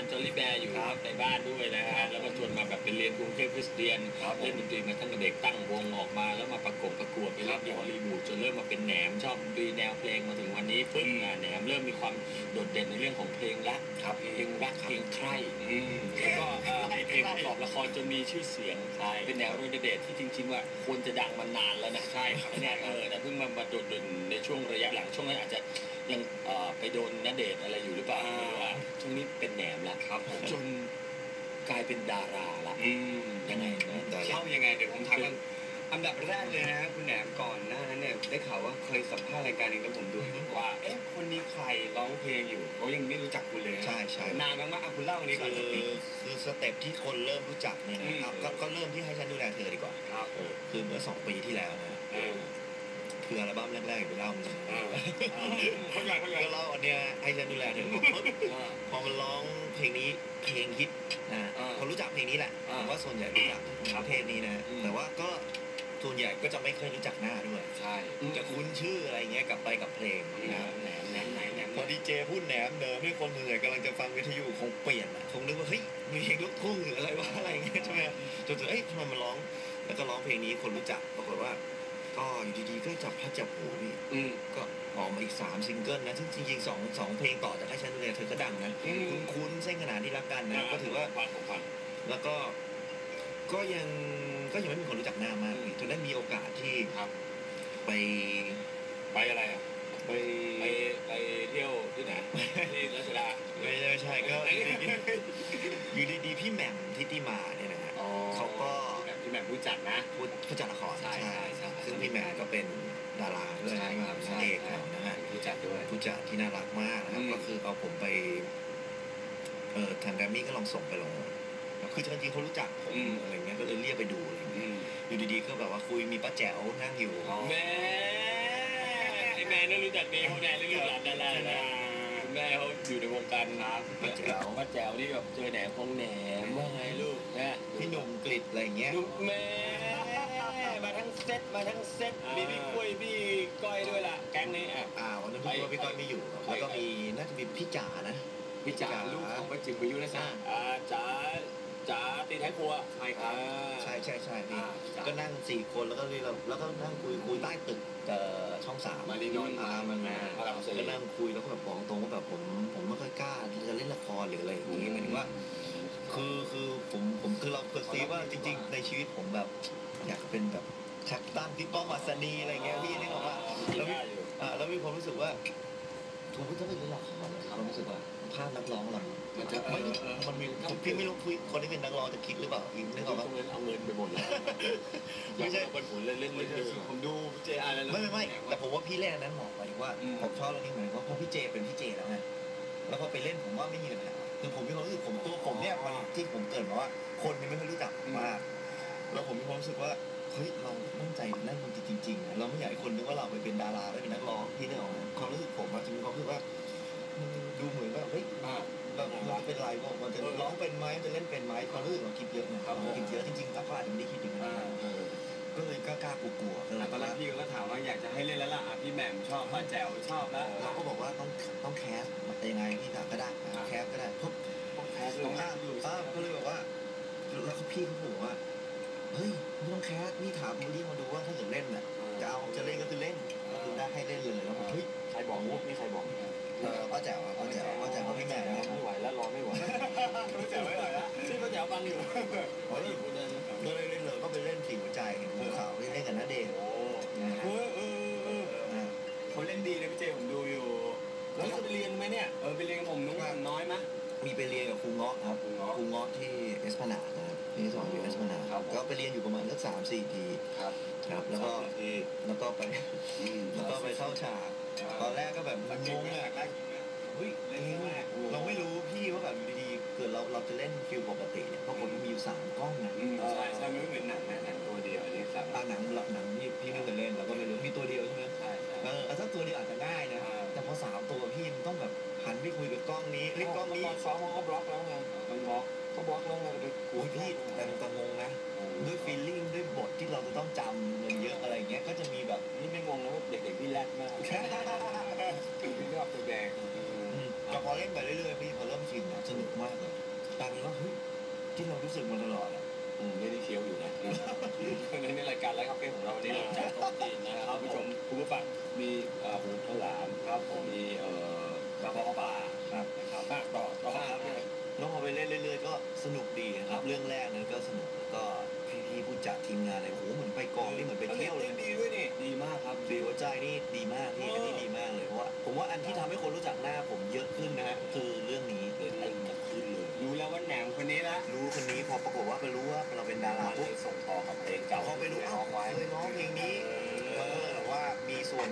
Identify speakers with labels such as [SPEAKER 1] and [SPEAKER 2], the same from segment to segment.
[SPEAKER 1] การจอร์ลี่แบร์อยู่ในบ้านด้วยนะฮะแล้วก็ชวนมาแบบเป็นเรียนกรุงเทพคริสเตียน
[SPEAKER 2] ครับผม
[SPEAKER 1] เล่นดนตรีมาตั้งแต่เด็กตั้งวงออกมา แล้วมาประกบประกวดไปเล่นที่ฮอลลีวูดจนเริ่มมาเป็นแหนมชอบดนตรีแนวเพลงมาถึงวันนี้ปึ๊บอ่าแหนมเริ่มมีความโดดเด่นในเรื่องของเพลงรัก
[SPEAKER 2] ครับ
[SPEAKER 1] เพลงรักเพลงใคร่
[SPEAKER 2] อืม
[SPEAKER 1] แล้วก็เอ่อมีเพลงประกอบละครจนมีชื่อเสียง
[SPEAKER 2] ใช่
[SPEAKER 1] เป็นแนวโรดเดทที่จริง ๆ ว่าควรจะดังมานานแล้วนะใช่ครับเนี่ยเออแต่เพิ่งมามาโดดเด่นในช่วงระยะหลังช่วงนั้นอาจจะยังเอ่อไปโดนนเดทอะไรอยู่หรือเปล่าไม่รู้ว่าช่ว งนี้เป็นแหนมละ
[SPEAKER 2] ครับผม
[SPEAKER 1] จนกลายเป็นดาราละ
[SPEAKER 2] อืม
[SPEAKER 1] ยังไงนะ
[SPEAKER 2] เข้ายังไงเดี๋ยวผมถามกันอันดับแรกเลยนะฮะคุณแหนมก่อนหน้านั้นเนี่ยได้ข่าวว่าเคยสัมภาษณ์รายการหนึงแล้วผมดูว่าเอ๊ะคนนี้ใครร้องเพลงอยู่เขายังไม่รู้จักคุณเลยนะ
[SPEAKER 3] ใช่ใช่
[SPEAKER 2] นานมากๆอะคุณเล่าอันนี้ก่อน
[SPEAKER 3] คือคือสเต็ปที่คนเริ่มรู้จักเนี่ยนะ
[SPEAKER 2] อืม
[SPEAKER 3] เอาก็ก็เริ่มที่ให้ฉันดูแลเธอดีกว่า
[SPEAKER 2] ครับ
[SPEAKER 3] เออคือเมื่อสองปีที่แล้วนะ
[SPEAKER 2] เออ
[SPEAKER 3] คืออัลบั้มแรกๆไปเล่ามัน
[SPEAKER 2] เออเข้าใจเข้าใจ
[SPEAKER 3] ก็เล่าอันเนี้ยให้ฉันดูแลเธอปุ๊บพอมันร้องเพลงนี้เพลงฮิตนะ
[SPEAKER 2] อ่า
[SPEAKER 3] คนรู้จักเพลงนี้แหละ
[SPEAKER 2] อ่า
[SPEAKER 3] ผมว่าส่วนใหญ่รู้จักประเทศนี้นะ
[SPEAKER 2] อืม
[SPEAKER 3] แต่ว่าก็ส่วนใหญ่ก็จะไม่เคยรู้จักหน้าด้วย
[SPEAKER 2] ใช่
[SPEAKER 3] จะคุ้นชื่ออะไรเงี้ยกลับไปกับเพลง
[SPEAKER 2] แหน
[SPEAKER 3] นะ
[SPEAKER 2] มแหนมแหนมไหนแหนม
[SPEAKER 3] พอดีเจพูดแหนมเดิมให้คนส่วนใหญ่กำลังจะฟังวิทยุคงเปลี่ยนอะคงนึกว่าเฮ้ยมีเพลงลูกทุ่งหรืออะไรวะอะไรเงี้ยใช่ไหมจนถึงเอ้ยทำไมมันร้อง แล้วก็ร้องเพลงนี้คนรู้จักปรากฏว่า ก็อยู่ดีๆก็จับพัดจับหูพี่
[SPEAKER 2] อืม
[SPEAKER 3] ก็ออกมาอีกสามซิงเกิลนะซึ่งจริงๆสองสองเพลงต่อจากให้ฉันดูแลเธอก็ดังนะ
[SPEAKER 2] อืม
[SPEAKER 3] คุ้นคุ้นๆเส้นขนาดที่รักกันนะก็ถือว่า
[SPEAKER 1] ฟังผมฟัง
[SPEAKER 3] แล้วก็ก็ยังก็ยังไม่มีคนรู้จักหน้ามากพี่จนได้มีโอกาสที่
[SPEAKER 1] ครับ
[SPEAKER 3] ไป
[SPEAKER 1] ไปอะไรอะ
[SPEAKER 3] ไป
[SPEAKER 1] ไปไปเที่ยวที่ไหน ที่รัชดา
[SPEAKER 3] ไม่ใช่ไม่ใช่ก็อยู่ดีๆพี่แหม่มทิติมาเนี่ยนะฮะ
[SPEAKER 2] อ๋อ
[SPEAKER 3] เขาก็
[SPEAKER 2] แบบที่แบบรู้จักนะ
[SPEAKER 3] พูดผู้จัดละคร
[SPEAKER 2] ใช่ใช่ใช่
[SPEAKER 3] ซึ่ง พี่แหม่มก็เป็นดาราด้วย
[SPEAKER 2] ใช่
[SPEAKER 3] นะครับ
[SPEAKER 2] ใช่
[SPEAKER 3] นางเอกเรานะฮะ
[SPEAKER 2] รู้จักด้วย
[SPEAKER 3] ผู้จัดที่น่ารักมากนะครับ
[SPEAKER 2] อืม
[SPEAKER 3] ก็คือเอาผมไป เออทางแกรมมี่ก็ลองส่งไปลงคือจริงๆเขารู้จักผมอะไรเงี้ยก็เลยเรียกไปดูอะไรเงี้ย
[SPEAKER 2] อืม
[SPEAKER 3] อยู่ดีๆก็แบบว่าคุยมีป้าแจ๋วนั่งอยู่
[SPEAKER 2] อ๋อ
[SPEAKER 1] แม่ไอ้แม่นี่รู้จักดีเขาแน่นี่รู้จักดารานะคุณแม่เขาอยู่ในวงการ
[SPEAKER 2] ครับ
[SPEAKER 3] ป้าแจ๋ว
[SPEAKER 1] ป้าแจ๋วที่แบบเจอแหนมของแหนมว่าไงลูกนะ
[SPEAKER 3] พี่หนุ่มกริดอะไรเงี้ย
[SPEAKER 1] ลูกแม่ มาทั้งเซตมาทั้งเซต
[SPEAKER 2] อ่ามี
[SPEAKER 1] มีพี่กล้วยพี่ก้อยด้วยล่ะแก๊งนี้อะ
[SPEAKER 3] อ่าวันนั้นพี่ก้อยพี่ก้อยไม่อยู่แล้วก็มีน่าจะมีพี่จ๋านะ
[SPEAKER 2] พี่จ๋าลูกของป้าจิ๋วประยุทธ์นะจ๊ะ
[SPEAKER 1] อ่าจ๋าจ๋าตีท้ายครัว
[SPEAKER 2] ใช่ครับ
[SPEAKER 1] อ่า
[SPEAKER 3] ใช่ใช่ใช่พี่
[SPEAKER 2] อ่าจ๋า
[SPEAKER 3] ก็นั่งสี่คนแล้วก็เลยเราแล้วก็นั่งคุยคุยใต้ตึกเอ่อช่องสาม
[SPEAKER 2] มารีนนท์
[SPEAKER 3] อ่ามันมา
[SPEAKER 1] พระรามสี่
[SPEAKER 3] ก็นั่งคุยแล้วก็แบบบอกตรงว่าแบบผมผมไม่ค่อยกล้าที่จะเล่นละครหรืออะไรอย่างงี้หมายถึงว่า คือคือผมผมคือเราเพอร์ซีว่าจริง ๆ ในชีวิตผมแบบ อยากเป็นแบบแคปตันพี่ป้อมอัศนีอะไรเงี้ยพี่นึกออกว่าแล้วมีอ่าแล้วมีความรู้สึกว่าถูกถ้าไปเล่นละครเนี่ยความรู้สึกว่าภาพนักร้องเรา
[SPEAKER 2] มันจะ
[SPEAKER 3] ไม่มันมีพี่ไม่รู้พี่คนที่เป็นนักร้องจะคิดหรือเปล่าพี่นึกออก
[SPEAKER 1] ต
[SPEAKER 3] ปะ
[SPEAKER 1] รงนั้นเอาเงินไปหมดแล้ว
[SPEAKER 3] ไม่ใช่
[SPEAKER 1] เป็นผลเล่นเล่น
[SPEAKER 2] ไม่
[SPEAKER 1] เล่น
[SPEAKER 2] ใช่ผมดูเจอาร์แล้ว
[SPEAKER 3] ไม่ไม่ไม่แต่ผมว่าพี่เล่นอันนั้นเหมาะหมายถึงว่า
[SPEAKER 2] อืม
[SPEAKER 3] ผมชอบเรื่องนี้เหมือนว่าเพราะพี่เจเป็นพี่เจแล้วไงแล้วพอไปเล่นผมว่าไม่มีปัญหาคือผมมีความรู้สึกผมตัวผมเนี่ยมันที่ผมเกิดมาว่าคนยังไม่ค่อยรู้จักผมมาก แล้วผมมีความรู้สึกว่าเฮ้ยเราตั้งใจเล่นมันจริงๆนะเราไม่อยากให้คนนึกว่าเราไปเป็นดาราไปเป็นนักร้องพี่นึกออกไหมความรู้สึกผมอะจะมีความรู้สึกว่ามันดูเหมือนว่าเฮ้ย
[SPEAKER 2] อ่า
[SPEAKER 3] แบบมันจะเป็นไรบ้างมันจะร้องเป็นไหมมันจะเล่นเป็นไหมความรู้สึกเราคิดเยอะนะครับ
[SPEAKER 2] ผม
[SPEAKER 3] คิดเยอะจริงๆแล้วก็อาจจะไม่ได้คิดอย่างนั้น
[SPEAKER 2] อ่า
[SPEAKER 3] เออก็เลยกล้าๆกลัวๆก็เลย
[SPEAKER 2] ตอนแรก
[SPEAKER 3] ว่า
[SPEAKER 2] พี่ก็ถามว่าอยากจะให้เล่นแล้วล่ะอะพี่แหม่มชอบป้าแจ๋วชอบแล้ว
[SPEAKER 3] เราก็บอกว่าต้องต้องแคสยังไงพี่ก็ได้นะแคสก็ได้ เรียนไหมเนี่
[SPEAKER 1] ย
[SPEAKER 3] เอ
[SPEAKER 2] อ
[SPEAKER 1] ไปเรียน
[SPEAKER 2] กับผมนุ้งผมน้อยมะ
[SPEAKER 3] มีไปเรียนกับครูเงาะครับ
[SPEAKER 2] ครูเงาะ
[SPEAKER 3] ครูเงาะที่เอสพนาดนะครับที่สอนอยู่เอสพนาด
[SPEAKER 2] ครับ
[SPEAKER 3] ก็ไปเรียนอยู่ประมาณสักสามสี่ปี
[SPEAKER 2] ครับ
[SPEAKER 3] ครับแล้วก็แล้วก็ไปแล้วก็ไปเข้าฉากตอนแรกก็แบบงงอะเฮ้ยเองอะเราไม่รู้พี่ว่าแบบอยู่ดีๆเกิดเราเราจะเล่นฟิลปกติเนี่ยปรากฏมันมีอยู่สามกล้องนะ
[SPEAKER 2] อืมใช่ใช่มันไม่เหมือนหนังนะหนังตัวเดียวอันนี้สาม
[SPEAKER 3] อ่าหนังหนังนี่พี่ไม่เคยเล่นเราก็ไม่รู้มีตัวเดียวใช่ไหม
[SPEAKER 2] ใช่ใช่
[SPEAKER 3] เออถ้าตัวเดียวอาจจะ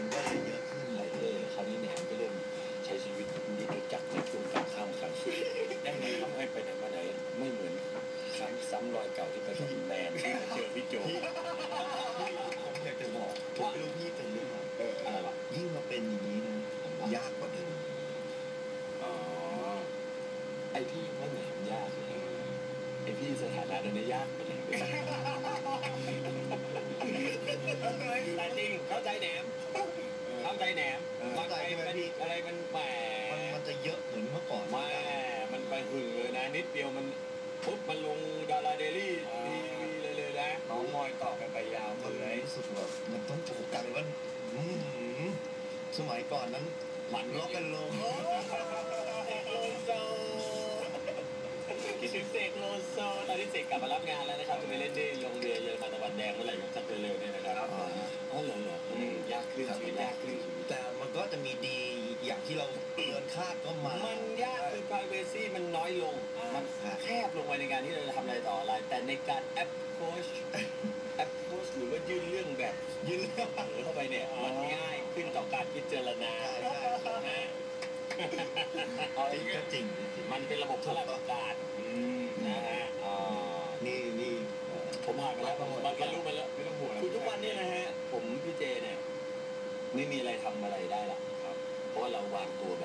[SPEAKER 3] มี ดงเมื่อไห
[SPEAKER 1] ร่
[SPEAKER 3] สักเร็วๆเนี่ย
[SPEAKER 1] นะ
[SPEAKER 3] ครั
[SPEAKER 1] บ
[SPEAKER 3] อ่า
[SPEAKER 1] อ๋
[SPEAKER 3] อเห
[SPEAKER 1] รอเห
[SPEAKER 3] รอ
[SPEAKER 1] อื
[SPEAKER 3] มยาก
[SPEAKER 1] ขึ้นชีวิตยากขึ้น
[SPEAKER 3] แต่มันก็จะมีดีอย่างที่เราเกินคาดก็มา
[SPEAKER 1] มันยากคือ privacy มันน้อยลง มันแคบลงไปในการที่เราจะทำอะไรต่ออะไร แต่ในการ approach approach หรือว่ายื่นเรื่องแบบ
[SPEAKER 3] ยืนเรื่อง
[SPEAKER 1] เผลอเข้าไปเนี่ย มันง่ายขึ้นต่อการพิจารณา
[SPEAKER 3] ใช่ใช่
[SPEAKER 1] นะเอา
[SPEAKER 3] จริงก็จริง
[SPEAKER 1] มันเป็นระบบข้าราชการน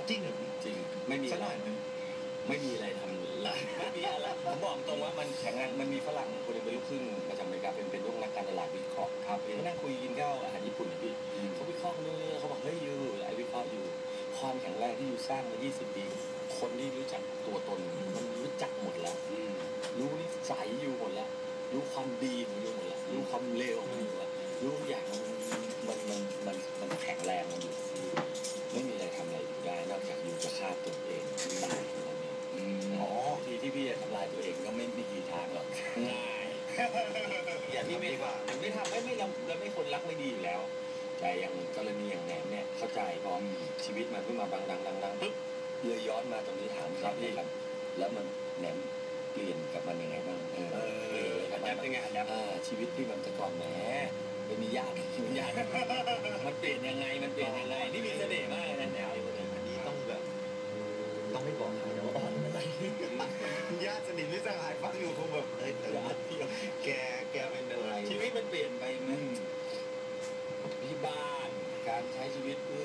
[SPEAKER 1] จริง
[SPEAKER 3] เหรอ
[SPEAKER 1] จริงไม่มี
[SPEAKER 3] สัก
[SPEAKER 1] อะ
[SPEAKER 3] ห
[SPEAKER 1] ไร
[SPEAKER 3] น่อยไหม
[SPEAKER 1] ไม่มีอะไรทำละไม่มีอะไรผมบอกตรงว่ามันแข็งแรงมันมีฝรั่งคนหนึงเป็นลูกครึ่งมาจากอเมริกาเป็นเป็นพวกนักการตลาดวิเคราะห์ครับเห็นมานั่งคุยกินข้าวอาหารญี่ปุ่นนะพี่เขาวิเคราะห์เรื่อยๆเขาบอกเฮ้ยยูไอวิเคราะห์อยู่ความแข็งแรงที่ยูสร้างมา 20 ปี คนที่รู้จัก มาตรงนี้ถามครับพี่ครับ แล้วมันแหนมเปลี่ยนกับมันยังไงบ้างเออ
[SPEAKER 2] เออ
[SPEAKER 1] กับ
[SPEAKER 2] แอ
[SPEAKER 1] มัน
[SPEAKER 2] ปเป็นไงแอป
[SPEAKER 1] อ่าชีวิตที่มันแต่ก่อนแหมเป็นมีญาติมีญาติมันเปลี่ยนยังไงมันเปลี่ยนยังไงนี่มีเสน่ห์มากเลยนะแหนม
[SPEAKER 3] อันนี้ต้องแบบต้องไม่บอกใครนะว่าอ่อนอะไรญาติสนิทหรือสหายฟังอยู่คงแบบเอ้ยแต่
[SPEAKER 1] ญาติพี่
[SPEAKER 3] แกแกเป็นอะไร
[SPEAKER 1] ชีวิตมันเปลี่ยนไปไหมที่บ้านการใช้ชีวิตเพื่อ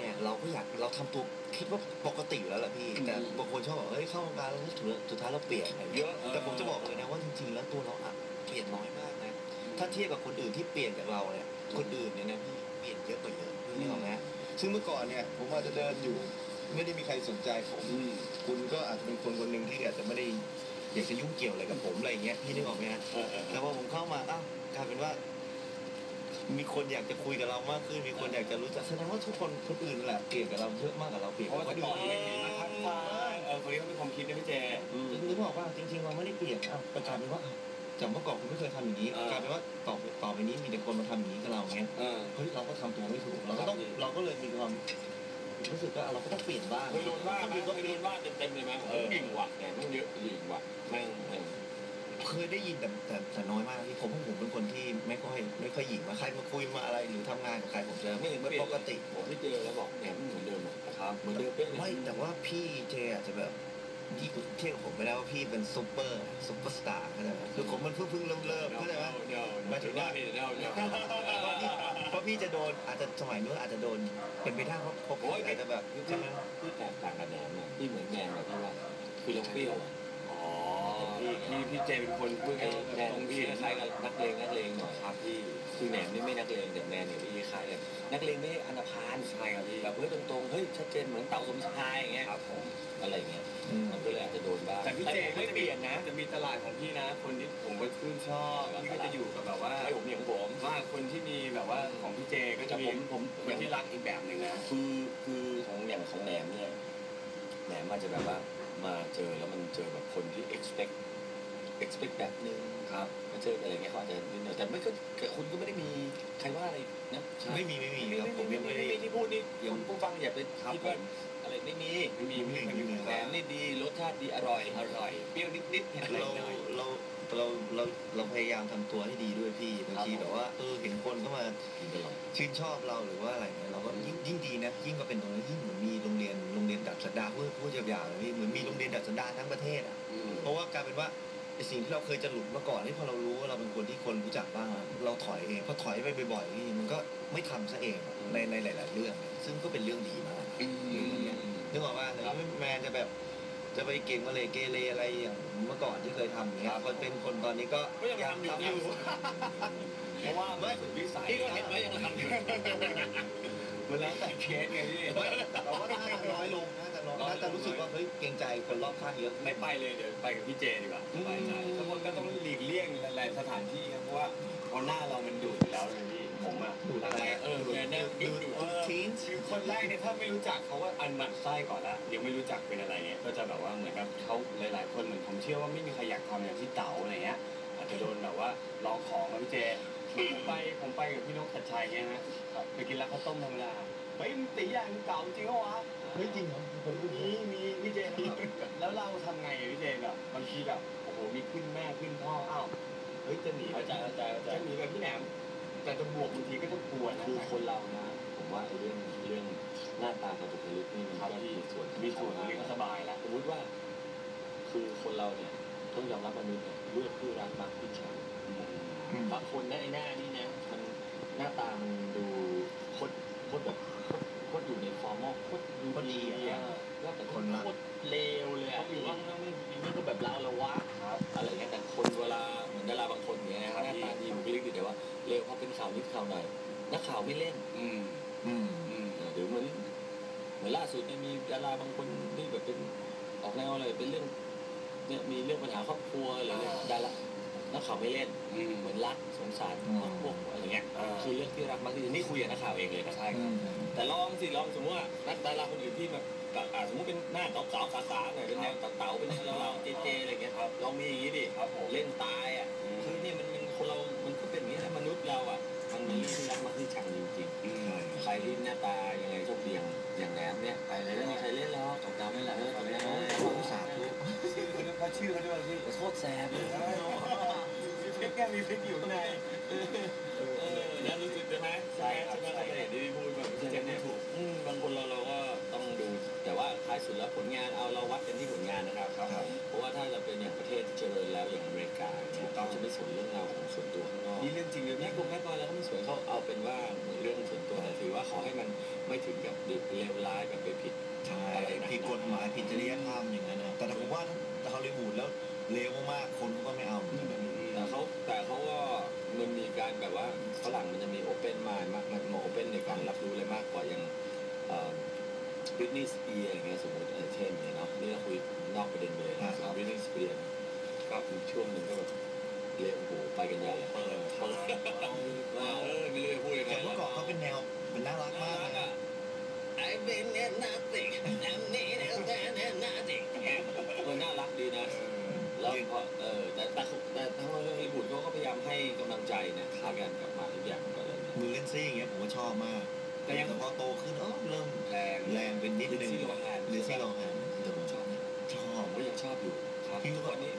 [SPEAKER 3] เนี่ยเราก็อยากเราทำตัวคิดว่าปกติอยู่แล้วแหละพี่
[SPEAKER 1] อืม
[SPEAKER 3] แต่บางคนชอบบอกเฮ้ยเข้าวงการแล้วสุดสุดท้ายเราเปลี่ยนอะไร
[SPEAKER 1] เย
[SPEAKER 3] เงี้ย
[SPEAKER 1] อะ
[SPEAKER 3] แต่ผมจะบอกเลยนะว่าจริงๆ แล้วตัวเราอะเปลี่ยนน้อยมากนะถ้าเทียบกับคนอื่นที่เปลี่ยนจากเราเนี่ยคนอื่นเนี่ยนะพี่เปลี่ยนเยอะกว่าเยอะนี่หรอกนะซึ่งเมื่อก่อนเนี่ยผมอาจจะเดินอยู่ไม่ได้มีใครสนใจผม
[SPEAKER 1] อืม
[SPEAKER 3] คุณก็อาจจะเป็นคนคนหนึ่งที่อาจจะไม่ได้อยากจะยุ่งเกี่ยวอะไรกับผมอะไรอย่างเงี้ยพี่นึกออกไหมฮะ
[SPEAKER 1] เออเออ
[SPEAKER 3] แต่พอผมเข้ามาอ้าวกลายเป็นว่า มีคนอยากจะคุยกับเรามากขึ้น มีคนอยากจะรู้จักแสดงว่าทุกคนคนอื่นนั่นแหละเปลี่ยนกับเราเยอะมากกว่าเราเปลี่ยน
[SPEAKER 2] เพราะว่า
[SPEAKER 3] กับ
[SPEAKER 2] แต่
[SPEAKER 3] คน
[SPEAKER 2] ก่อน
[SPEAKER 3] อื่น
[SPEAKER 2] ไม่เห็นมาทักทายเออคนนี้เขาเป็นความคิดนะพี่เจ
[SPEAKER 3] นึกออกว่าจริงๆเราไม่ได้เปลี่ยนอ้าวแต่กลายเป็นว่าอ้าวจากเมื่อก่อนคุณไม่เคยทำอย่างนี้
[SPEAKER 1] เออ
[SPEAKER 3] กลายเป็นว่าต่อต่อไปนี้มีแต่คนมาทำอย่างนี้กับเราเงี้ย
[SPEAKER 1] เออ
[SPEAKER 3] เฮ้ยเราก็ทำตัวไม่ถูกเราก็ต้อง
[SPEAKER 1] ครับ
[SPEAKER 3] เราก็เลยมีความรู้สึกว่าเราก็ต้องเปลี่ยนบ้าง
[SPEAKER 1] เคยโดนว่าไหมเคยโดนว่าเต็มๆเลยไหมผมยิงว่ะแหมต้องเยอะยิงว่ะแม่งแม่ง
[SPEAKER 3] เคยได้ยินแต่แต่แต่น้อยมากที่ผมผมเป็นคนที่ไม่ค่อยไม่ค่อยหยิงมาใครมาคุยมาอะไรหรือทำงานกับใครผมจะ
[SPEAKER 1] ไม่เห็น
[SPEAKER 3] ไม่
[SPEAKER 1] เปลี่ยน
[SPEAKER 3] ปกติ
[SPEAKER 1] ผมไม่เจอแล้วบอกแหมเหมือนเดิมอะครับเหมือนเดิมเป๊ะเลย
[SPEAKER 3] ไม่แต่ว่าพี่เจอาจจะแบบพี่เทียบกับผมไปแล้วว่าพี่เป็นซุปเปอร์ซุปเปอร์สตาร์เข้าใจไหมคือผมมันเพิ่งเพิ่งเริ่มเริ่มเข้าใจไหมหมายถึงว่า
[SPEAKER 2] เดาเดา
[SPEAKER 3] เพราะพี่จะโดนอาจจะสมัยนู้นอาจจะโดนเป็นไปได้เพราะเพราะผมอาจจะแบบ
[SPEAKER 1] พี่
[SPEAKER 3] ใช่ไหม
[SPEAKER 1] พี่แตกต่างกับแหนมอะพี่เหมือนแนมแบบที่ว่าคือเราเปรี้ยวอะ
[SPEAKER 2] อ๋อ พี่พี่พี่เจเป็นคนพูด
[SPEAKER 1] ไอ้
[SPEAKER 2] กัน
[SPEAKER 1] แนม
[SPEAKER 2] ตรง
[SPEAKER 1] พี่
[SPEAKER 2] พี่
[SPEAKER 1] คล้ายๆกับนักเลงนักเลงหน่อยครับพี่คือแหนมนี่ไม่นักเลงแต่แนมเนี่ยพี่คล้ายแบบนักเลงไม่อนาพาน
[SPEAKER 2] ใช่ครับพี่
[SPEAKER 1] แบบเฮ้ยตรงๆเฮ้ยชัดเจนเหมือนเต่าสมชายอย่างเงี้ย
[SPEAKER 2] ครับผม
[SPEAKER 1] อะไรอย่างเงี้ย
[SPEAKER 3] อืม
[SPEAKER 1] มันก็เลยอาจจะโดนบ้าง
[SPEAKER 2] แต่พี่เจ
[SPEAKER 1] ผมไม่เปลี่ยนนะ
[SPEAKER 2] จะมีตลาดของพี่นะ คนที่ผมก็ชื่นชอบพี่ก็จะอยู่กับแบบว่า
[SPEAKER 1] ไอ้ผมอย่างผม
[SPEAKER 2] ว่าคนที่มีแบบว่าของพี่เจก็จะ
[SPEAKER 1] แต่
[SPEAKER 2] มี
[SPEAKER 1] ผมผม
[SPEAKER 2] คนที่รักอีกแบบหนึ่งนะ
[SPEAKER 1] คือคือของอย่างของแหนมเนี่ยแหนมอาจจะแบบว่ามาเจอแล้วมันเจอแบบคนที่ expect expect แบบนึง
[SPEAKER 2] ครับ
[SPEAKER 1] มาเจออะไรเงี้ยเขาอาจจะนิดหน่อยแต่ไม่ก็คุณก็ไม่ได้มีใครว่าอะไรนะ
[SPEAKER 3] ไม่มีไม่มี
[SPEAKER 1] ไม่
[SPEAKER 3] ครับผมยังไม่ได้
[SPEAKER 1] ไม่ที่พูดนี่
[SPEAKER 3] ยัง
[SPEAKER 1] คุณผู้ฟังอย่าไป
[SPEAKER 2] ครับ
[SPEAKER 1] คิด
[SPEAKER 2] ผ
[SPEAKER 1] ว่ามอะไรไม่มี
[SPEAKER 2] ไม่มีไม่มี
[SPEAKER 3] ไม่มี
[SPEAKER 1] แหนมนี่ดีรสชาติดีอร่อย
[SPEAKER 2] อร่อยเปรี้ยวนิดๆเผ็ด
[SPEAKER 3] เรา
[SPEAKER 2] หน่อย
[SPEAKER 3] เราเราเราเราพยายามทำตัวให้ดีด้วยพี่บางทีแบบว่าเออเห็นคนเข้ามา
[SPEAKER 1] กินตลอด
[SPEAKER 3] ชื่นชอบเราหรือว่าอะไรเนี่ยเราก็ยิ่งยิ่งดีนะยิ่งก็เป็นตรงนี้ยิ่งเหมือนมีโรงเรียนโรงเรียนดัดสันดาพูดพูดหยาบๆเลยพี่เหมือนมีโรงเรียนดัดสันดานทั้งประเทศอะ
[SPEAKER 2] อืม
[SPEAKER 3] เพราะว่ากลายเป็นว่า ไอสิ่งที่เราเคยจะหลุดมาก่อนที่พอเรารู้ว่าเราเป็นคนที่คนรู้จักบ้างอะเราถอยเองพอถอยไปบ่อยๆนี่มันก็ไม่ทำซะเองอะในในหลาย ๆ เรื่องเนี่ยซึ่งก็เป็นเรื่องดีมาก
[SPEAKER 2] อืม
[SPEAKER 3] นึกออกว่าแต่แมนจะแบบจะไปเก่งมาเลยเกเรอะไรอย่างเมื่อก่อนที่เคยทำอย่างเงี้ยพอเป็นคนตอนนี้ก็
[SPEAKER 2] ก็ยังทำอยู่เพราะว่าไม่สุดวิสัย
[SPEAKER 1] พี่ก็เห็นว่ายังทำอยู่
[SPEAKER 2] มันแล้วแต่เคสไงพี่
[SPEAKER 3] แต่ว่าน่า จะน้อยน่าจะรู้สึกว่าเฮ้ยเกรงใจคนรอบข้างเยอะ
[SPEAKER 2] ไม่ไปเลยเดี๋ยวไปกับพี่เจดีกว่าสบายใจทุกคนก็ต้องหลีกเลี่ยงหลายๆสถานที่ครับเพราะว่าเพราะหน้าเรามันดุอยู่แล้วเลยพี่ผมอะ
[SPEAKER 3] ดูอะไร
[SPEAKER 2] เออเนี่ยเนี่ย
[SPEAKER 3] ดู
[SPEAKER 2] ดุ
[SPEAKER 3] ดู
[SPEAKER 2] เออ
[SPEAKER 3] ทีน
[SPEAKER 2] คือคนแรกเนี่ยถ้าไม่รู้จักเขาว่าอันหมันไส้ก่อนละยังไม่รู้จักเป็นอะไรเงี้ยก็จะแบบว่าเหมือนกับเขาหลายๆ คนเหมือนผมเชื่อว่าไม่มีใครอยากทำอย่างที่เต๋าอะไรเงี้ยอาจจะโดนแบบว่าลองของกับพี่เจผมไปผมไปกับพี่นกชัดชัยเงี้ยฮะไปกินร้านข้าวต้มธรรมดาเฮ้ยมึงตีอย่างมึงเก่าจริงเหรอวะ
[SPEAKER 3] เฮ้ยจริงเหรอมีคนพูด
[SPEAKER 2] เราทำไงอะพี่เจแบบบางทีแบบโอ้โหมีขึ้นแม่ขึ้นพ่ออ้าวเฮ้ยจะหนี
[SPEAKER 1] เข้าใจเข้าใจเข้าใจ
[SPEAKER 2] จะหนีกับพี่แหนมแต่จะบวกบางทีก็จะกลัวนะ
[SPEAKER 1] คือคนเรานะ ผมว่าไอ้เรื่องเรื่องหน้าตากับบุคลิกนี่มัน
[SPEAKER 2] ครับ
[SPEAKER 1] ก็
[SPEAKER 2] พี่
[SPEAKER 1] มีส่วน
[SPEAKER 2] มีส่วนเรียกว่าสบายแล้ว
[SPEAKER 1] สมมติว่า คือคนเราเนี่ยต้องยอมรับมนุษย์เนี่ยเลือกผู้รักมักที่ชังบางคนนะไอ้หน้านี่นะมันหน้าตามันดู มอลโคตรดูดีอะว่าแต่คนโคตรเลวเลยอะอยู่ว่างๆไม่นี่ก็แบบเราละวะ
[SPEAKER 2] ครับ
[SPEAKER 1] อะไรเงี้ยแต่คนเวลาเหมือนดาราบางคนอย่างเงี้ยนะหน้าตาดีบุคลิกดีแต่ว่าเร็วพอเป็นข่าวนิดข่าวหน่อยนักข่าวไม่เล่น
[SPEAKER 2] อืม
[SPEAKER 3] อืม
[SPEAKER 2] อืม
[SPEAKER 1] หรือเหมือนเหมือนล่าสุดเนี่ยมีดาราบางคนที่แบบเป็นออกแนวอะไรเป็นเรื่องเนี่ยมีเรื่องปัญหาครอบครัวหรืออะไรดารานักข่าวไม่เล่น
[SPEAKER 2] อืม
[SPEAKER 1] เหมือนรักสงสาร
[SPEAKER 3] อืม
[SPEAKER 1] พวกอะไรเงี้ย
[SPEAKER 2] อ่า
[SPEAKER 1] คือเรื่องที่รักมากที่สุดนี่คุยกับนักข่าวเองเลยนะ
[SPEAKER 2] ใช่ค
[SPEAKER 3] อื
[SPEAKER 2] รับ
[SPEAKER 3] ม
[SPEAKER 1] แต่ ลองสิลองสมมติว่านักดาราคนอื่นที่แบบแบบอ่าสมมติเป็นหน้าเก๋าๆขาๆหน่อยเป็นแนวเต๋าๆเป็นเราๆเจๆอะไรเงี้ยครับลองมีอย่างนี้ดิ
[SPEAKER 2] ครับผม
[SPEAKER 1] เล่นตายอะคือนี่มันมันคนเรามันก็เป็นอย่างนี้นะมนุษย์เราอะมันเป็นเรื่องที่รักมากที่ชังจริง
[SPEAKER 2] อืม
[SPEAKER 1] ๆใครที่หน้าตายังไงโชคดีอย่างอย่างแหนมเนี่ยไปเลยไม่มีใครเล่นแล้วตกดาวไม่แหละเออตกดาว
[SPEAKER 3] ผมสาธุ
[SPEAKER 2] ชื่อเขาด้วยเขาชื่อเขาด้วยพี่
[SPEAKER 1] โคตรแสบเลย
[SPEAKER 2] มีพริกแกมีพริกอยู่ข้างใน
[SPEAKER 1] เออแล้วรู้สึกใช่ อย่างประเทศที่เจริญแล้วอย่างอเมริกาเนี่ยเขาจะไม่สนเรื่องราวของส่วนตัวข้างนอก
[SPEAKER 2] นี่เรื่องจริงเลย
[SPEAKER 1] แม่
[SPEAKER 2] พี่
[SPEAKER 1] กลุ่มแม่กอยแล้วก็ไม่สวยเขาเอาเป็นว่าเรื่องส่วนตัวแต่ถือว่าขอให้มันไม่ถึงกับเลวร้ายแบบไปผิด
[SPEAKER 3] ใช่ผิดกฎหมายผิดจริยธรรมอย่างนั้นนะแต่ผมว่าถ้าฮอลลีวูดแล้วเลวมากๆคนเขาก็ไม่เอาเหมือนกันแบบนี้
[SPEAKER 1] แต่เขาแต่เขาก็มันมีการแบบว่าฝรั่งมันจะมีโอเปนมายมากมันโอเปนในการรับรู้เลยมากกว่าอย่าง บิทนี่สเปียอย่างเงี้ยสมมติเออเช่นเนี่ยเนาะนี่เราคุยนอกประเด็นเลยนะบิทนี่สเปียร์กับช่วงหนึ่งก็แบบเละโอ้โหไปกันใหญ่เปิ
[SPEAKER 2] ด
[SPEAKER 1] เปิดมาเออไม่รู้จะพูดยังไง
[SPEAKER 3] แต่เมื่อก่อนเขาเป็นแนวมันน่ารักมากอะ
[SPEAKER 1] I've been at nothing I'm need at nothing มันน่ารักดีนะ
[SPEAKER 3] แล้ว
[SPEAKER 1] ก็
[SPEAKER 3] เอ
[SPEAKER 1] อแต่แต่แต่ทั้งเรื่องญี่
[SPEAKER 3] ปุ่น
[SPEAKER 1] เขาก็พยายามให้กำลังใจ
[SPEAKER 3] นะคากันกลับมาทุกอย่างก็เลยมือเล่นซี่
[SPEAKER 1] อย่างเงี้ยผ
[SPEAKER 3] มก็ชอบมาก แต่ยังพอโตขึ้น
[SPEAKER 1] เออ
[SPEAKER 3] เริ่ม
[SPEAKER 1] แรงเป็นนิดนึงหรือซี่โลหานแต่ผมชอบ
[SPEAKER 3] ชอบผมก็
[SPEAKER 1] ยังชอบอยู่ครับทุกวันนี้